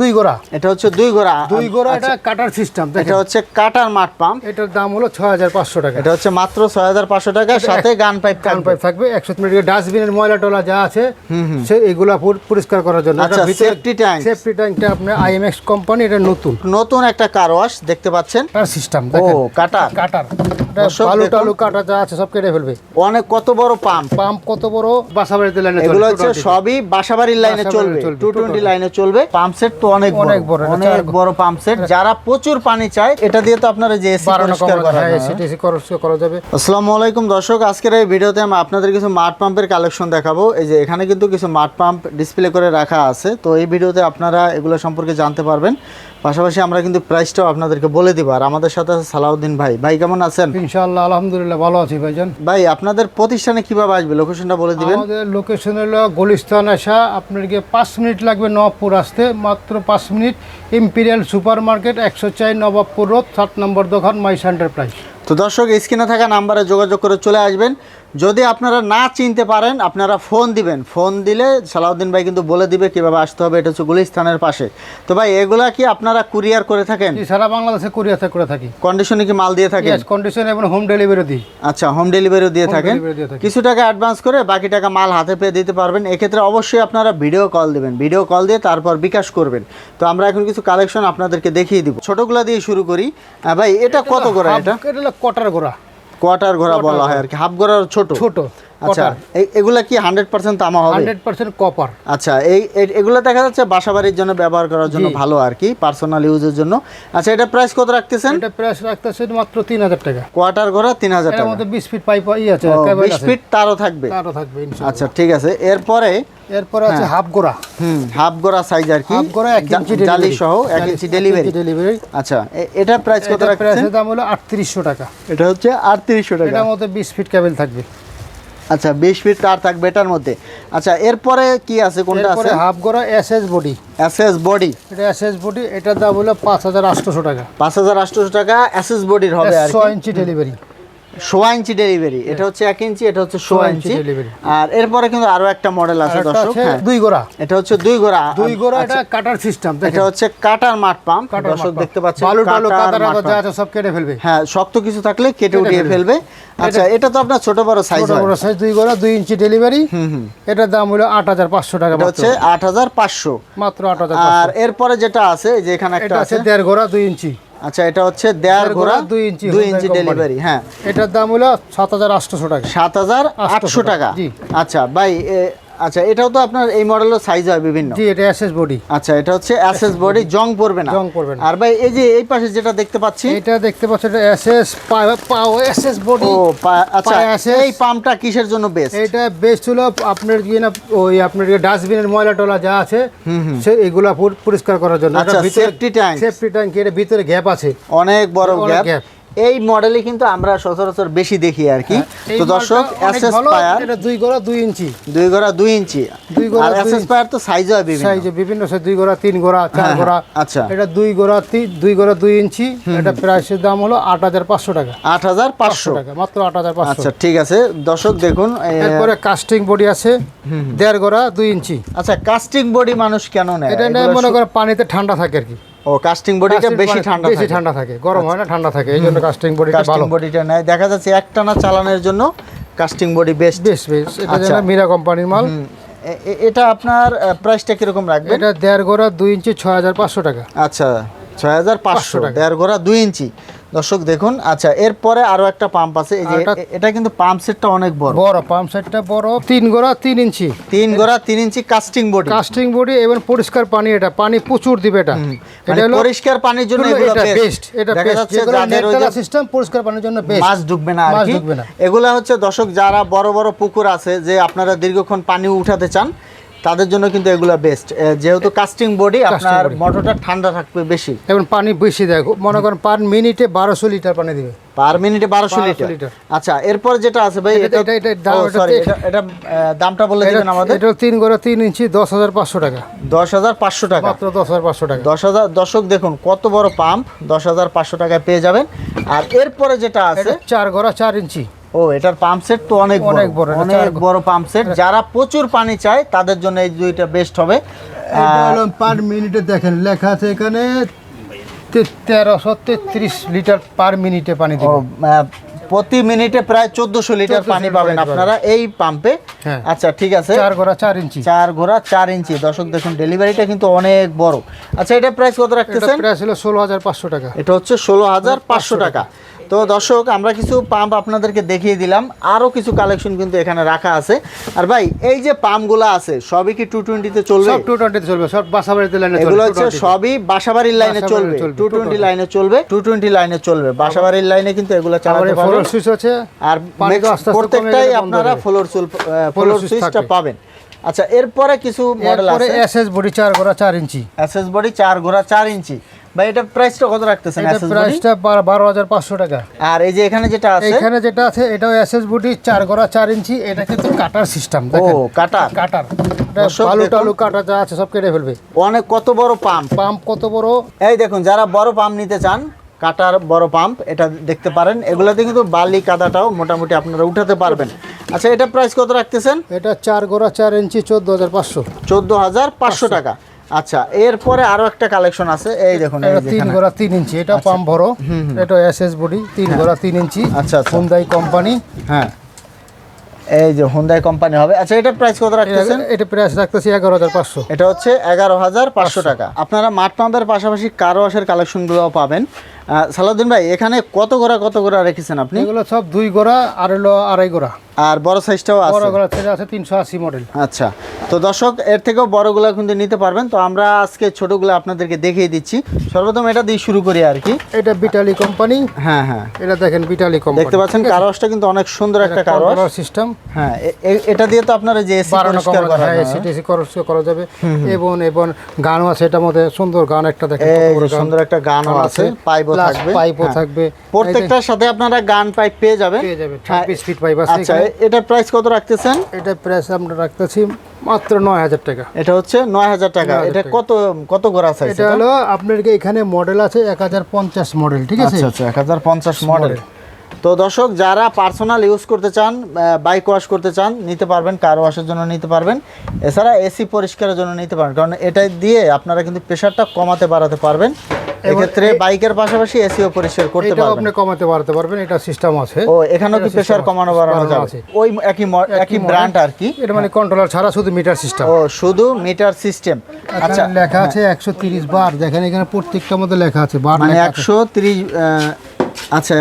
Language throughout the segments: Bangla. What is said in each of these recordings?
দুই গোড়া। এটা হচ্ছে দুই গোড়া। দুই গোড়া আচ্ছা, এটা কাটার সিস্টেম এটা হচ্ছে কাটার মাঠ পাম্প এটার দাম হলো ছয় হাজার পাঁচশো টাকা। এটা হচ্ছে মাত্র ছয় হাজার পাঁচশো টাকা সাথে গান পাইপ কান পাইপ থাকবে একশো মিনিট ডাস্টবিনের ময়লা টলা যা আছে সে এগুলা পরিষ্কার করার জন্য। আচ্ছা। সেফটি ট্যাঙ্কটা আপনার আইএমএক্স কোম্পানি এটা নতুন। নতুন একটা কার ওয়াশ দেখতে পাচ্ছেন। কাটার সিস্টেম ও কাটার। কাটার। এটা বালু টালু কাটা যা আছে সব কেটে ফেলবে। অনেক কত বড় পাম্প। পাম্প কত বড়? লাইনে এগুলো হচ্ছে সবই বাসাবাড়ির লাইনে চলবে চলবে, টু টোয়েন্টি লাইনে চলবে। পাম্প সেট তো অনেক অনেক বড়, অনেক বড় পাম্প সেট। যারা প্রচুর পানি চায় এটা দিয়ে তো আপনারা যে এসি পরিষ্কার করা হ্যাঁ এসি করা যাবে। আসসালামু আলাইকুম দর্শক আজকের এই ভিডিওতে আমি আপনাদের কিছু মাঠ পাম্পের কালেকশন দেখাবো। এই যে এখানে কিন্তু কিছু মাঠ পাম্প ডিসপ্লে করে রাখা আছে। তো এই ভিডিওতে আপনারা এগুলো সম্পর্কে জানতে পারবেন। পাশাপাশি আমরা কিন্তু প্রাইসটাও আপনাদেরকে বলে দিব। আর আমাদের সাথে আছে সালাউদ্দিন ভাই। ভাই কেমন আছেন? ইনশাআল্লাহ আলহামদুলিল্লাহ ভালো আছি ভাইজান। ভাই আপনাদের প্রতিষ্ঠানে কীভাবে আসবে? লোকেশনটা বলে দিবেন। আমাদের লোকেশন হলো গলিস্তান আসা। আপনার গিয়ে পাঁচ মিনিট লাগবে নবাবপুর আসতে। মাত্র পাঁচ মিনিট। ইম্পিরিয়াল সুপার মার্কেট একশো চার নবাবপুর রোড সাত নম্বর দোকান মাই এন্টারপ্রাইজ। তো দর্শক স্ক্রিনে থাকা নাম্বারে যোগাযোগ করে চলে আসবেন। যদি আপনারা না চিনতে পারেন আপনারা ফোন দিবেন। ফোন দিলে সালাউদ্দিন ভাই কিন্তু বলে দিবে কীভাবে আসতে হবে এটা হচ্ছে গুলিস্তানের পাশে। তো ভাই এগুলা কি আপনারা কুরিয়ার করে থাকেন? সারা বাংলাদেশে কুরিয়াতে করে থাকি। কন্ডিশনে কি মাল দিয়ে থাকেন? কন্ডিশন এবং হোম ডেলিভারি দিই। আচ্ছা হোম ডেলিভারিও দিয়ে থাকেন। কিছু টাকা অ্যাডভান্স করে বাকি টাকা মাল হাতে পেয়ে দিতে পারবেন। এক্ষেত্রে অবশ্যই আপনারা ভিডিও কল দিবেন। ভিডিও কল দিয়ে তারপর বিকাশ করবেন। তো আমরা এখন কিছু কালেকশন আপনাদেরকে দেখিয়ে দিব। ছোটগুলা দিয়ে শুরু করি। ভাই এটা কত করে এটা? এটা কটার গোড়া। কোয়ার্টার ঘোড়া বলা হয় আর কি হাফ ঘোড়ার ছোট? ছোট আচ্ছা এগুলা কি হান্ড্রেড পার্সেন্ট তামা হবে? হান্ড্রেড পার্সেন্ট কপার আচ্ছা এই এগুলা দেখা যাচ্ছে বাসাবাড়ির জন্য ব্যবহার করার জন্য ভালো আর কি পার্সোনাল ইউজের জন্য। আচ্ছা এটা প্রাইস কত রাখতেছেন? এটা প্রাইস রাখতেছে মাত্র তিন হাজার টাকা। কোয়ার্টার ঘোড়া তিন হাজার টাকা। মধ্যে বিশ ফিট পাইপ ই আছে বিশ ফিট তারও থাকবে। তারও থাকবে আচ্ছা ঠিক আছে। এরপরে এরপরে আছে হাফ গোড়া হুম হাফ গোড়া সাইজ আর কি? হাফ গোড়া এক ইঞ্চি জালি সহ এক ইঞ্চি ডেলিভারি ডেলিভারি আচ্ছা এটা প্রাইস কত রাখছেন? প্রাইসের দাম হলো আটত্রিশশো টাকা। এটা হচ্ছে আটত্রিশশো টাকা। এটার মধ্যে বিশ ফিট কেবল থাকবে। আচ্ছা বিশ ফিট তার থাকবে এটার মধ্যে। আচ্ছা এরপরে কি আছে? কোনটা আছে? এরপরে হাফ গোড়া S S body SS body এটা এস এস বডি এটার দাম হলো পাঁচ হাজার আটশোশো টাকা। পাঁচ হাজার আটশোশো টাকা এসএস বডির হবে আর ছ কি ইঞ্চি ডেলিভারি সোয়া ইঞ্চি ডেলিভারি এটা হচ্ছে এক ইঞ্চি এটা হচ্ছে সোয়া ইঞ্চি আর এরপরে কিন্তু আরও একটা মডেল আছে দর্শক হ্যাঁ। দুই গোড়া। এটা হচ্ছে দুই গোড়া। দুই গোড়া আচ্ছা, এটা কাটার সিস্টেম এটা হচ্ছে কাটার মাঠ পাম্প দর্শক দেখতে পাচ্ছেন বালু টালু কাটার কাদা যা আছে সব কেটে ফেলবে। হ্যাঁ শক্ত কিছু থাকলে কেটে উঠিয়ে ফেলবে। আচ্ছা এটা তো আপনার ছোট বড় সাইজ ছোট বড় সাইজ দুই গোড়া দুই ইঞ্চি ডেলিভারি এটার দাম হলো আট হাজার পাঁচশো টাকা মাত্র হচ্ছে আট হাজার পাঁচশো। মাত্র আট হাজার আর এরপরে যেটা আছে যে এখানে একটা আছে আছে। দেড় গোড়া দুই ইঞ্চি আচ্ছা এটা হচ্ছে দেড় ঘোড়া দুই ইঞ্চি দুই ইঞ্চি ডেলিভারি হ্যাঁ। এটার দাম হলো সাত হাজার আটশোশো টাকা। সাত হাজার আটশো আটশো টাকা। আচ্ছা ভাই আচ্ছা এটাও তো আপনার এই মডেলের সাইজ হয় বিভিন্ন। জি এটা এস এস বডি আচ্ছা এটা হচ্ছে অ্যাসেস বডি জং পড়বে না। জং পড়বে না। আর ভাই এই যে এই পাশে যেটা দেখতে পাচ্ছি? এটা দেখতে পাচ্ছ এটা এস এস পাও এস এস বডি ও আচ্ছা এই পাম্পটা কিসের জন্য বেস্ট এটা বেস্ট হলো আপনার কি না ওই আপনার ডাস্টবিনের ময়লা টলা যা আছে সে এগুলা পুর- পরিষ্কার করার জন্য। আচ্ছা। সেফটি ট্যাঙ্ক এর ভিতরে গ্যাপ আছে। অনেক বড় গ্যাপ। এই মডেলে কিন্তু আমরা সচরাচর বেশি দেখি আর কি। তো দর্শক এসএস পায়ার এটা দুই গোড়া দুই ইঞ্চি। দুই গড়া দুই ইঞ্চি। দুই গড়া আর এসএস পায়ার তো সাইজ হয় বিভিন্ন। সাইজে বিভিন্ন সাইজ দুই গোড়া তিন গোড়া চার হ্যাঁ, গোড়া। আচ্ছা। এটা দুই গোড়া তি- দুই গোড়া দুই ইঞ্চি। এটা প্রাইসের দাম হলো আট হাজার পাঁচশো টাকা। আট হাজার পাঁচশো। টাকা মাত্র আট হাজার পাঁচশো। আচ্ছা ঠিক আছে। দর্শক দেখুন এরপরে কাস্টিং বডি আছে দেড় গোড়া দুই ইঞ্চি। আচ্ছা কাস্টিং বডি মানুষ কেন নেয়? এটা মনে করে পানিতে ঠান্ডা থাকে আর কি। ও কাস্টিং বডিটা বেশি ঠান্ডা বেশি ঠান্ডা থাকে গরম হয় না ঠান্ডা থাকে এই জন্য কাস্টিং বডিটা কাস্টিং বডিটা নেয় দেখা যাচ্ছে একটানা চালানোর জন্য কাস্টিং বডি বেস্ট বেশ বেশ এটা আচ্ছা। যেন মীরা কোম্পানির মাল। এটা আপনার প্রাইসটা কীরকম রাখবেন? এটা দেড় গোড়া দুই ইঞ্চি ছয় হাজার পাঁচশো টাকা। আচ্ছা ছয় হাজার পাঁচশো টাকা। দেড় গোড়া দুই ইঞ্চি। দর্শক দেখুন আচ্ছা এরপরে আরও একটা পাম্প আছে এই যে এটা- কিন্তু পাম্প সেটটা অনেক বড়। বড় পাম্প সেটটা বড় তিন গোড়া তিন ইঞ্চি। তিন গোড়া তিন inch casting body casting body এবং পরিষ্কার পানি এটা পানি প্রচুর দিবে এটা। এটা মানে পরিষ্কার পানির জন্য এগুলো- বেস্ট এটা দেখা বেস্ট যাচ্ছে যাদের ওই সিস্টেম পরিষ্কার পানির জন্য বেস্ট মাছ ঢুকবে না আর কি। এগুলা হচ্ছে দর্শক যারা বড় বড় পুকুর আছে যে আপনারা দীর্ঘক্ষণ পানি উঠাতে চান তাদের জন্য কিন্তু এগুলা বেস্ট যেহেতু কাস্টিং বডি আপনার মোটরটা ঠান্ডা থাকবে বেশি। এবং পানি বেশি দেখো মনে করেন পার মিনিটে বারোশো লিটার পানি দিবে। পার মিনিটে বারোশো লিটার। আচ্ছা এরপর যেটা আছে ভাই এটা- এটা দামটা বলে দিবেন আমাদের। এটা তিন গোড়া তিন ইঞ্চি দশ হাজার পাঁচশো টাকা। দশ হাজার পাঁচশো টাকা। মাত্র দশ হাজার পাঁচশো টাকা। দশ হাজার দর্শক দেখুন কত বড় পাম্প দশ হাজার পাঁচশো টাকায় পেয়ে যাবেন। আর এরপরে যেটা আছে চার গোড়া চার ইঞ্চি। ও এটার পাম্প সেট তো অনেক অনেক বড়, অনেক বড় পাম্প সেট যারা প্রচুর পানি চায় তাদের জন্য এই দুইটা বেস্ট হবে। পার মিনিটে দেখেন লেখা আছে এখানে তেরোশো তেত্রিশ লিটার পার মিনিটে পানি প্রতি মিনিটে প্রায় চোদ্দশো লিটার পানি পাবেন আপনারা এই পাম্পে হ্যাঁ। আচ্ছা ঠিক আছে। চার গোড়া চার ইঞ্চি। চার ঘোড়া চার ইঞ্চি। দর্শক দেখুন ডেলিভারিটা কিন্তু অনেক বড়। আচ্ছা এটা প্রাইস কত রাখতেছেন? প্রায় ছিল ষোলো হাজার পাঁচশো টাকা। এটা হচ্ছে ষোলো হাজার পাঁচশো টাকা। তো দর্শক আমরা কিছু পাম্প আপনাদেরকে দেখিয়ে দিলাম। আরও কিছু কালেকশন কিন্তু এখানে রাখা আছে। আর ভাই এই যে পাম্পগুলো আছে সবই কি টু টোয়েন্টিতে চলবে? সব টু টোয়েন্টিতে চলবে সব বাসাবাড়িতে লাইনে এগুলো হচ্ছে সবই বাসাবাড়ির লাইনে চলবে টু টোয়েন্টি লাইনে চলবে টু টোয়েন্টি লাইনে চলবে। বাসাবাড়ির লাইনে কিন্তু এগুলো চালাতে পারবেন। সুইচ আছে আর প্রত্যেকটাই আপনারা ফ্লোর সুইচটা পাবেন। আচ্ছা এরপরে কিছু মডেল এরপরে আছে? এসএস বডি চার গোড়া চার ইঞ্চি। এসএস বডি চার ঘোড়া চার ইঞ্চি। ভাই এটা প্রাইসটা কত রাখতেছেন এটা এসএস বডি প্রাইসটা বারো হাজার পাঁচশো টাকা। আর এই যে এখানে যেটা আছে? এখানে যেটা আছে এটাও এসএস বডি চার গোড়া চার ইঞ্চি। এটা কিন্তু কাটার সিস্টেম দেখেন। ও কাটার। কাটার আলু টালু কাটা যা আছে সব কেটে ফেলবে। অনেক কত বড় পাম্প পাম্প কত বড়? এই দেখুন যারা বড় পাম্প নিতে চান কাটার বড় পাম্প এটা দেখতে পারেন। এগুলোতে কিন্তু বালি কাদাটাও মোটামুটি আপনারা উঠাতে পারবেন। আচ্ছা এটা প্রাইস কত রাখতেছেন? এটা চার গোড়া চার ইঞ্চি চোদ্দ হাজার পাঁচশো। চোদ্দ হাজার পাঁচশো টাকা। আচ্ছা এরপরে আরও একটা কালেকশন আছে। এই দেখুন এটা তিন। গোড়া তিন ইঞ্চি। এটা পাম্প বড়। এটা এস এস বডি তিন গোড়া তিন ইঞ্চি। আচ্ছা, আচ্ছা। Hyundai company. হ্যাঁ। এই যে হুন্দাই কোম্পানি হবে। আচ্ছা এটা প্রাইস কত রাখতেছেন? এটা প্রাইস রাখতেছি এগারো হাজার পাঁচশো। এটা হচ্ছে এগারো হাজার পাঁচশো টাকা। আপনারা মাঠ পাম্পের পাশাপাশি কারও ওয়াশের কালেকশনগুলোও পাবেন। সালাউদ্দিন ভাই এখানে কত গোড়া কত গোড়া রেখেছেন আপনি? এগুলো সব দুই গোড়া আর হলো আড়াই গোড়া। আর বড় সাইজটাও আছে? বড় গোড়া থেকে আছে তিনশো আশি মডেল আচ্ছা তো দর্শক এর থেকেও বড়গুলো কিন্তু নিতে পারবেন। তো আমরা আজকে ছোটগুলো আপনাদেরকে দেখিয়ে দিচ্ছি। সর্বপ্রথম এটা দিয়ে শুরু করি আর কি। এটা বিটালি কোম্পানি হ্যাঁ হ্যাঁ। এটা দেখেন বিটালি কোম্পানি দেখতে পাচ্ছেন কারওয়াশটা কিন্তু অনেক সুন্দর একটা কারওয়াশ সিস্টেম হ্যাঁ এটা দিয়ে তো আপনারা যে এসি পরিষ্কার করা হ্যাঁ সিটিসি করা যাবে। এবং এবং গানও আছে এটার মধ্যে। সুন্দর গান একটা দেখেন। সুন্দর একটা গানও গান আছে পাইপও থাকবে পাইপও হ্যাঁ। থাকবে। প্রত্যেকটার সাথে আপনারা গান পাইপ পেয়ে যাবেন। পেয়ে যাবে হ্যাঁ, 26 ফিট পাইপ আছে আচ্ছা এটা প্রাইস কত রাখতেছেন? এটা প্রাইস আমরা রাখতেছি মাত্র নয় হাজার টাকা। এটা হচ্ছে নয় হাজার টাকা। এটা কত কত গোড়া সাইজ এটা হলো আপনার এখানে মডেল আছে এক হাজার পঞ্চাশ মডেল ঠিক আছে? আচ্ছা আচ্ছা এক হাজার পঞ্চাশ মডেল তো দর্শক যারা পার্সোনাল ইউজ করতে চান বাইক ওয়াশ করতে চান নিতে পারবেন কার ওয়াশের জন্য নিতে পারবেন। এছাড়া এসি পরিষ্কারের জন্য নিতে পারবেন কারণ এটা দিয়ে আপনারা কিন্তু প্রেশারটা কমাতে বাড়াতে পারবেন। এক্ষেত্রে বাইকের পাশাপাশি এসিও পরিষ্কার করতে পারবেন। আপনি কমাতে বাড়াতে পারবেন এটা সিস্টেম আছে। ও এখানেও কি প্রেশার কমানো বাড়ানো যাবে? আছে। ওই একই একই ব্র্যান্ড আর কি? এটা মানে কন্ট্রোলার ছাড়া শুধু মিটার সিস্টেম ও শুধু মিটার সিস্টেম আচ্ছা লেখা আছে একশো তিরিশ বার। দেখেন এখানে প্রত্যেকটার মধ্যে লেখা আছে বার মানে একশো তিরিশ আচ্ছা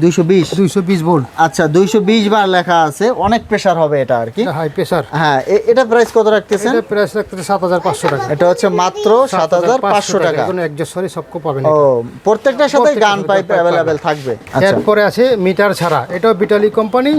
দুইশো বিশ? দুইশো বিশ ভোল্ট আচ্ছা দুইশো বিশ বার লেখা আছে। অনেক প্রেশার হবে এটা আর কি। হাই প্রেসার হ্যাঁ এটা প্রাইস কত রাখতেছেন? প্রাইস রাখতেছে সাত হাজার পাঁচশো টাকা। এটা হচ্ছে মাত্র সাত হাজার পাঁচশো টাকা। কোনো অ্যাডজাস্টরি সবকো পাবেন। ও প্রত্যেকটার সাথে গান পাইপ অ্যাভেলেবেল থাকবে। আচ্ছা। এরপরে আছে মিটার ছাড়া। এটাও বিটালি কোম্পানি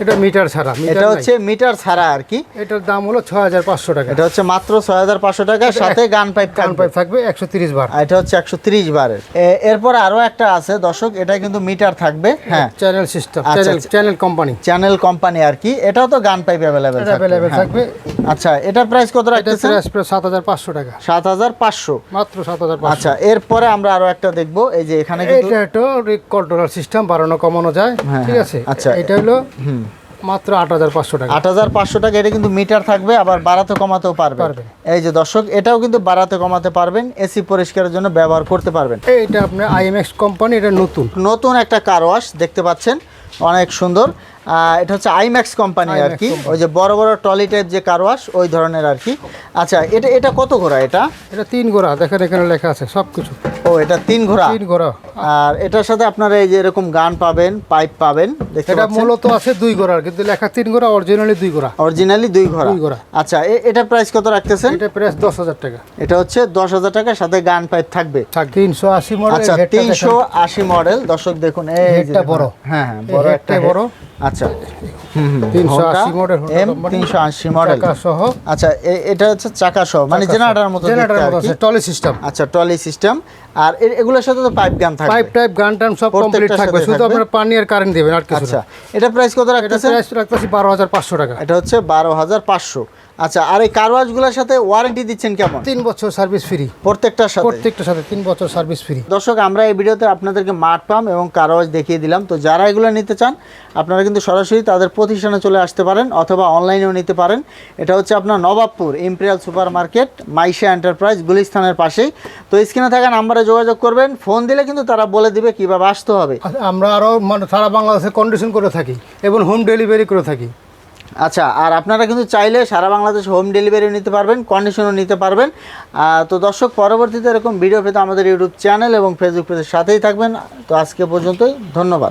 এটা মিটার ছাড়া এটা হচ্ছে মিটার ছাড়া আর কি। এটার দাম হলো ছয় হাজার পাঁচশো টাকা। এটা হচ্ছে মাত্র ছয় হাজার পাঁচশো টাকার সাথে গান পাইপ থাকবে। পাইপ থাকবে একশো তিরিশ বার। এটা হচ্ছে একশো তিরিশ বারের এ- এরপর আরও একটা আছে দর্শক এটা কিন্তু মিটার থাকবে। হ্যাঁ। Channel system channel. Channel company channel company আর কি। এটাও তো গান পাইপ অ্যাভেলেবেল থাকবে অ্যাভেলেবেল থাকবে। আচ্ছা এটার প্রাইস কত এটা প্রাইস প্রায় সাত হাজার পাঁচশো টাকা। সাত হাজার পাঁচশো। মাত্র সাত হাজার পাঁচশো। আচ্ছা এরপরে আমরা আরও একটা দেখব। এই যে এখানে কিন্তু এটা একটা কন্ট্রোলার সিস্টেম বাড়ানো কমানো যায়। হ্যাঁ, ঠিক হ্যাঁ, আছে? আচ্ছা। এটা হলো মাত্র আট হাজার পাঁচশো টাকা। আট হাজার পাঁচশো টাকা এটা কিন্তু মিটার থাকবে আবার বাড়াতে কমাতেও পারবে। এই যে দর্শক এটাও কিন্তু বাড়াতে কমাতে পারবেন এসি পরিষ্কারের জন্য ব্যবহার করতে পারবেন। এইটা আপনার আইএমএক্স কোম্পানি এটা নতুন। নতুন একটা কার ওয়াশ দেখতে পাচ্ছেন অনেক সুন্দর। এটা হচ্ছে আইম্যাক্স কোম্পানি আর কি। ওই যে বড় বড় টলি টাইপ যে কার ওয়াশ ওই ধরনের আর কি। আচ্ছা এটা এটা কত ঘোড়া এটা? এটা তিন গোড়া দেখেন এখানে লেখা আছে সব কিছু ও এটা তিন ঘোড়া? তিন গোড়া আর এটার সাথে আপনারা এই যে এরকম গান পাবেন পাইপ পাবেন এটা মূলত আছে দুই গোড়ার কিন্তু লেখা তিন গোড়া অরিজিনালি দুই গোড়া অরিজিনালি দুই ঘোড়া? দুই ঘোড়া। আচ্ছা এটা প্রাইস কত রাখতেছেন? এটা প্রাইস দশ হাজার টাকা। এটা হচ্ছে দশ হাজার টাকার সাথে গান পাইপ থাকবে। থাক তিনশো আশি মডেল আচ্ছা তিনশো আশি মডেল দর্শক দেখুন হেডটা বড়। হ্যাঁ হ্যাঁ বড় একটা বড়। আচ্ছা। হুম হুম তিনশো আশি মডেল এম তিনশো আশি মডেল সহ আচ্ছা এ- এটা হচ্ছে চাকা সহ মানে জেনারেটার মতো জেনারেটর মতো টলি সিস্টেম। আচ্ছা টলি সিস্টেম। আর এগুলোর সাথে তো পাইপ গান থাকবে। পাইপ টাইপ গান টান সব কমপ্লিট থাকবে। শুধু আপনারা পানি আর কারেন্ট দেবেন আর কিছু আচ্ছা না। এটা প্রাইস কত এটা রাখতেছেন? প্রাইস রাখতেছি বারো হাজার পাঁচশো টাকা। এটা হচ্ছে বারো হাজার পাঁচশো। আচ্ছা আর এই কার ওয়াশগুলোর সাথে ওয়ারেন্টি দিচ্ছেন কেমন? তিন বছর সার্ভিস ফ্রি প্রত্যেকটার সাথে? প্রত্যেকটার সাথে তিন বছর সার্ভিস ফ্রি দর্শক আমরা এই ভিডিওতে আপনাদেরকে মাঠ পাম্প এবং কার ওয়াশ দেখিয়ে দিলাম। তো যারা এগুলো নিতে চান আপনারা কিন্তু সরাসরি তাদের প্রতিষ্ঠানে চলে আসতে পারেন অথবা অনলাইনেও নিতে পারেন। এটা হচ্ছে আপনার Nawabpur imperial super market Maisha enterprise গুলিস্তানের পাশেই। তো স্ক্রিনে থাকা নাম্বারে যোগাযোগ করবেন। ফোন দিলে কিন্তু তারা বলে দিবে কীভাবে আসতে হবে। আমরা আরও মানে সারা বাংলাদেশে কন্ডিশন করে থাকি এবং হোম ডেলিভারি করে থাকি। আচ্ছা আর আপনারা কিন্তু চাইলে সারা বাংলাদেশ হোম ডেলিভারিও নিতে পারবেন কন্ডিশনও নিতে পারবেন। তো দর্শক, পরবর্তীতে এরকম ভিডিও পেতে আমাদের ইউটিউব চ্যানেল এবং ফেসবুক পেজের সাথেই থাকবেন। তো আজকে পর্যন্তই, ধন্যবাদ।